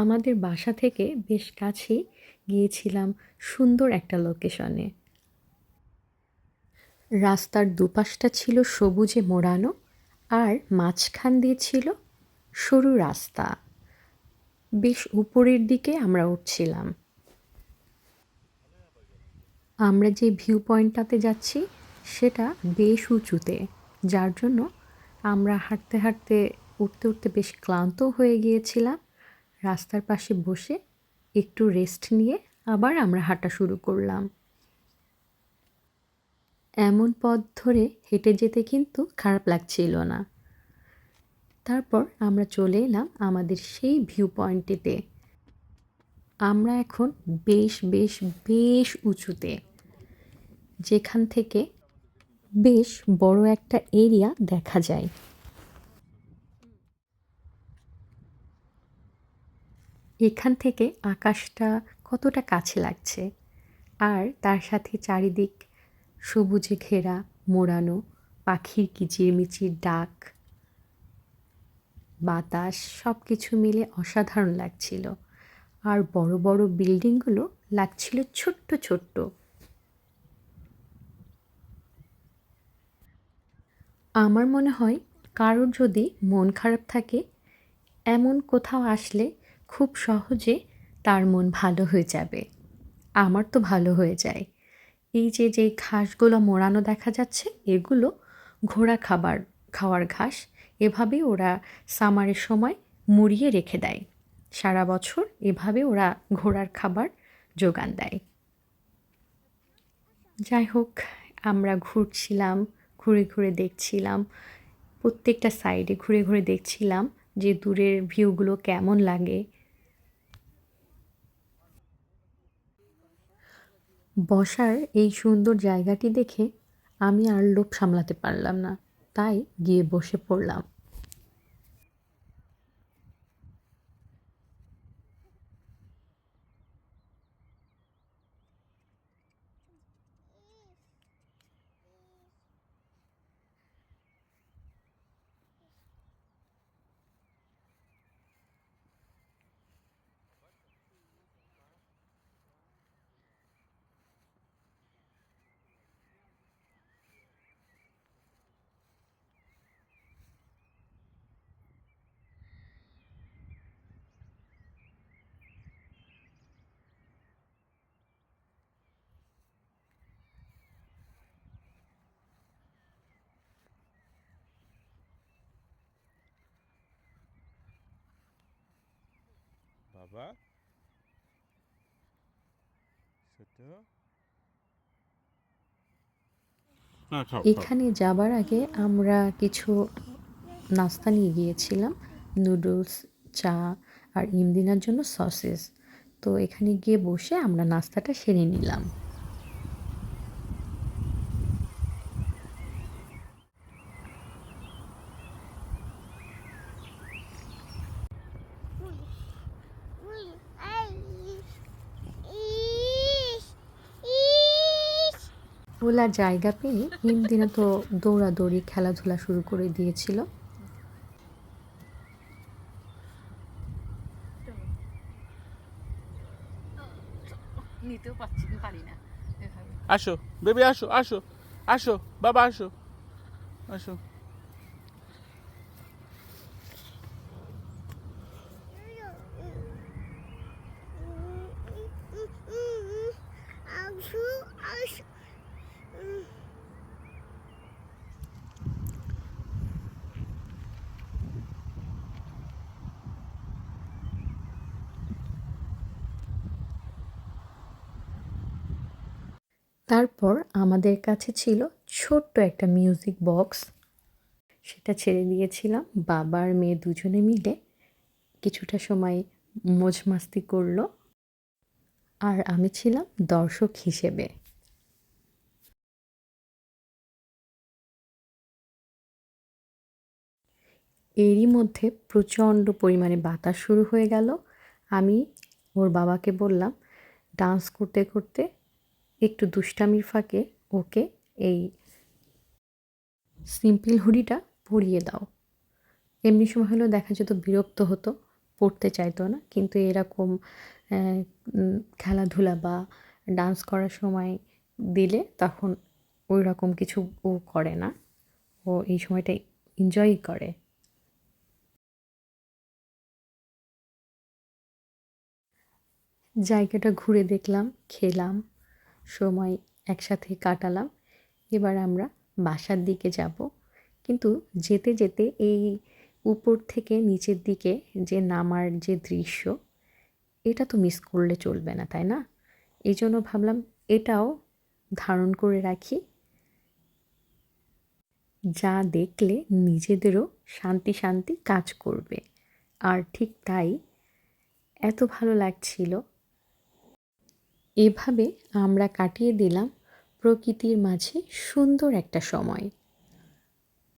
আমাদের বাসা থেকে বেশ কাছেই গিয়েছিলাম সুন্দর একটা লোকেশনে। রাস্তার দুপাশটা ছিল সবুজে মোড়ানো আর মাঝখান দিয়ে ছিল সরু রাস্তা। বেশ উপরের দিকে আমরা উঠছিলাম। আমরা যে ভিউ পয়েন্টটাতে যাচ্ছি সেটা বেশ উঁচুতে, যার জন্য আমরা হাঁটতে হাঁটতে উঠতে উঠতে বেশ ক্লান্ত হয়ে গিয়েছিলাম। রাস্তার পাশে বসে একটু রেস্ট নিয়ে আবার আমরা হাঁটা শুরু করলাম। এমন পথ ধরে হেঁটে যেতে কিন্তু খারাপ লাগছিল না। তারপর আমরা চলে এলাম আমাদের সেই ভিউ পয়েন্টটিতে আমরা এখন বেশ বেশ বেশ উঁচুতে, যেখান থেকে বেশ বড় একটা এরিয়া দেখা যায়। এখান থেকে আকাশটা কতটা কাছে লাগছে। আর তার সাথে চারিদিক সবুজে ঘেরা, মোড়ানো, পাখির কিচিরমিচির ডাক, বাতাস সব কিছু মিলে অসাধারণ লাগছিল। আর বড় বড় বিল্ডিংগুলো লাগছিল ছোট্ট ছোট্ট। আমার মনে হয় কারোর যদি মন খারাপ থাকে, এমন কোথাও আসলে খুব সহজে তার মন ভালো হয়ে যাবে। আমার তো ভালো হয়ে যায়। এই যে যে ঘাসগুলো মোড়ানো দেখা যাচ্ছে, এগুলো ঘোড়া খাবার, খাওয়ার ঘাস। এভাবে ওরা সামারের সময় মুড়িয়ে রেখে দেয়। সারা বছর এভাবে ওরা ঘোড়ার খাবার যোগান দেয়। যাই হোক, আমরা ঘুরছিলাম, ঘুরে ঘুরে দেখছিলাম। প্রত্যেকটা সাইডে ঘুরে ঘুরে দেখছিলাম যে দূরের ভিউগুলো কেমন লাগে। বসার এই সুন্দর জায়গাটি দেখে আমি আর লোভ সামলাতে পারলাম না। তাই গিয়ে বসে পড়লাম। বাবা। এখানে যাবার আগে আমরা কিছু নাস্তা নিয়ে গিয়েছিলাম নুডলস চা আর ইমদিনার জন্য সসেস। তো এখানে গিয়ে বসে আমরা নাস্তাটা সেরে নিলাম। খোলা জায়গা পেয়ে হিমদিনা তো দৌড়াদৌড়ি খেলাধুলা শুরু করে দিয়েছিল। নিতেও পারছি পারি না। আসো বেবি আসো আসো আসো বাবা আসো আসো। তারপর আমাদের কাছে ছিল ছোট্ট একটা মিউজিক বক্স সেটা ছেড়ে দিয়েছিলাম। বাবা আর মেয়ে দুজনে মিলে কিছুটা সময় মোজ মাস্তি করল। আর আমি ছিলাম দর্শক হিসেবে। এরই মধ্যে প্রচণ্ড পরিমাণে বাতাস শুরু হয়ে গেল। আমি ওর বাবাকে বললাম ডান্স করতে করতে একটু দুষ্টামির ফাঁকে ওকে এই সিম্পল হুডিটা পরিয়ে দাও। এমনি সময় হলেও দেখা যেত বিরক্ত হতো, পড়তে চাইতো না। কিন্তু এরকম খেলাধুলা বা ডান্স করার সময় দিলে তখন ওই রকম কিছু ও করে না। ও এই সময়টা এনজয়ই করে। জায়গাটা ঘুরে দেখলাম, খেলাম। সময় একসাথে কাটালাম। এবার আমরা বাসার দিকে যাব। কিন্তু যেতে যেতে এই উপর থেকে নিচের দিকে যে নামার যে দৃশ্য, এটা তো মিস করলে চলবে না, তাই না? এই জন্য ভাবলাম এটাও ধারণ করে রাখি। যা দেখলে নিজেদেরও শান্তি শান্তি কাজ করবে। আর ঠিক তাই এত ভালো লাগছিল। এভাবে আমরা কাটিয়ে দিলাম প্রকৃতির মাঝে সুন্দর একটা সময়।